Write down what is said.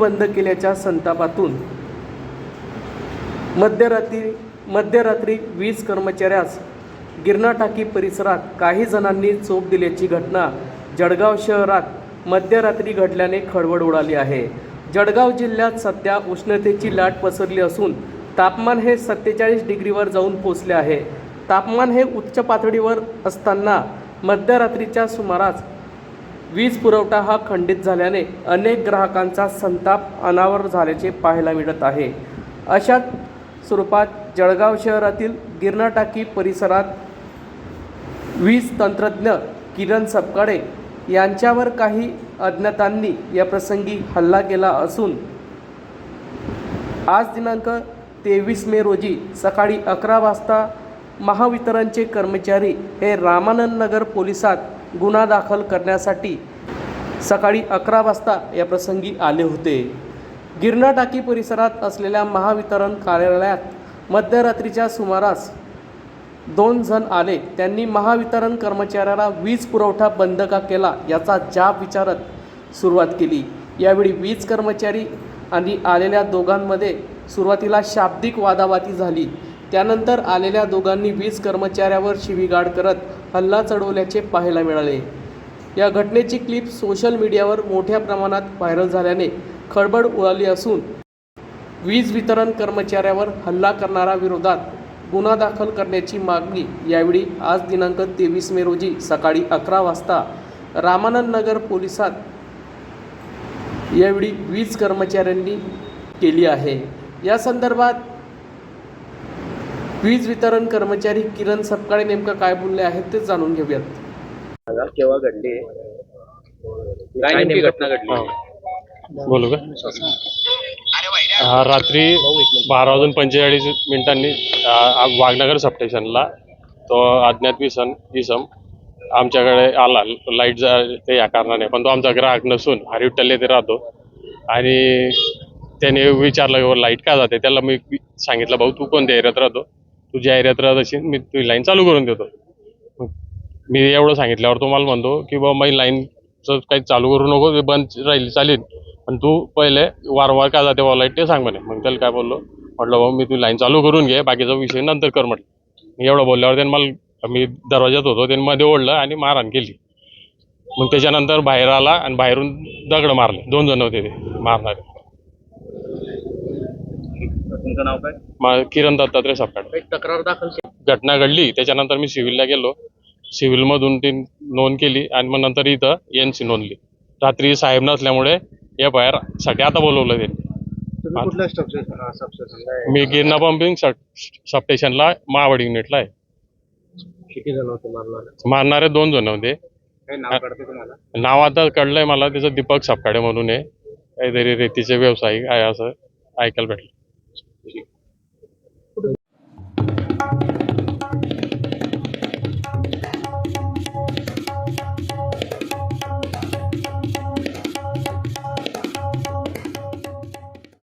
बंद केल्याच्या संतापातून मध्यरात्री मध्यरात्री वीज कर्मचाऱ्यास गिरणा टाकी परिसरात काही जणांनी चोप दिल्याची घटना जळगाव शहरात मध्यरात्री घडल्याने खळबळ उडाली आहे. जळगाव जिल्ह्यात सध्या उष्णतेची लाट पसरली असून तापमान हे सत्तेचाळीस डिग्रीवर जाऊन पोचले आहे. तापमान हे उच्च पातळीवर असताना मध्यरात्रीच्या सुमारास वीज पुरवठा हा खंडित झाल्याने अनेक ग्राहकांचा संताप अनावर झाल्याचे पाहायला मिळत आहे. अशाच स्वरूपात जळगाव शहरातील गिरणा टाकी परिसरात वीज तंत्रज्ञ किरण सपकाळे यांच्यावर काही अज्ञातांनी या प्रसंगी हल्ला केला असून आज दिनांक तेवीस मे रोजी सकाळी अकरा वाजता महावितरणचे कर्मचारी हे रामानंद नगर पोलिसात गुन्हा दाखल करण्यासाठी सकाळी अकरा वाजता या प्रसंगी आले होते. गिरणा टाकी परिसरात असलेल्या महावितरण कार्यालयात मध्यरात्रीच्या सुमारास दोन जण आले. त्यांनी महावितरण कर्मचाऱ्याला वीज पुरवठा बंद का केला याचा जाब विचारत सुरुवात केली. यावेळी वीज कर्मचारी आणि आलेल्या दोघांमध्ये सुरुवातीला शाब्दिक वादावादी झाली. त्यानंतर आलेल्या दोघांनी वीज कर्मचाऱ्यावर शिवीगाड करत हल्ला चढवल्याचे पाहायला मिळाले. या घटनेची क्लिप सोशल मीडियावर मोठ्या प्रमाणात व्हायरल झाल्याने खळबळ उडाली असून वीज वितरण कर्मचाऱ्यावर हल्ला करणारा विरोधात गुन्हा दाखल करण्याची मागणी यावेळी आज दिनांक तेवीस मे रोजी सकाळी अकरा वाजता रामानंद नगर पोलिसात यावेळी वीज कर्मचाऱ्यांनी केली आहे. या संदर्भात वीज वितरण कर्मचारी किरण सपकाळे नेमकं काय बोलले आहेत ते जाणून घेऊयात. केव्हा घडली? काय नेमकी घटना घडली? बोलू का? हा रात्री बारा वाजून पंचेचाळीस मिनिटांनी वाघनगर सबस्टेशनला तो अज्ञात विसन इसम आमच्याकडे आला. लाइट जा ते या कारणाने. पण तो आमचा ग्राहक नसून हरिविठ्ठल येथे राहतो. आणि त्याने विचारलं लाइट का जाते? त्याला मी सांगितलं भाऊ तू कोणत्या एरियात राहतो? तू एरियात राहत असेल मी तुझी लाईन चालू करून देतो. मग मी एवढं सांगितल्यावर तो मला म्हणतो की बाबा मी लाईनचं काही चालू करू नको ते बंद राहील चालेल. पण तू पहिले वारंवार का जाते बा लाइट ते सांग म्हणे. मग त्याला काय बोललो म्हटलं भाऊ मी तुझी लाईन चालू करून घे बाकीचा विषय नंतर कर म्हटलं. मी एवढं बोलल्यावर त्याने मला मी दरवाज्यात होतो त्याने मध्ये ओढलं आणि मारहाण केली. मग त्याच्यानंतर बाहेर आला आणि बाहेरून दगड मारले. दोन जण होते ते मारणारे. तुमचं नाव काय? मा किरण दत्तात्रय सपकाळ एक तक्रार दाखल केली. घटना घडली. त्याच्यानंतर मी सिव्हिलला गेलो. सिव्हिलमधून ती नोंद केली आणि मग नंतर इथं एन सी नोंदली. रात्री साहेब नसल्यामुळे एफ आय आरसाठी आता बोलवलं त्यांनी. तुम्ही कुठल्या सबस्टेशन मी गिरणा पंपिंग सबस्टेशनला मावड युनिटला आहे. किती जण होते मारणार? मारणारे दोन जण होते. काही नाव काढते तुम्हाला? नाव आता कळलंय मला. त्याचं दीपक सपकाळे म्हणून आहे. काहीतरी रेतीचे व्यावसायिक आहे असं ऐकायला भेटलं. Thank you.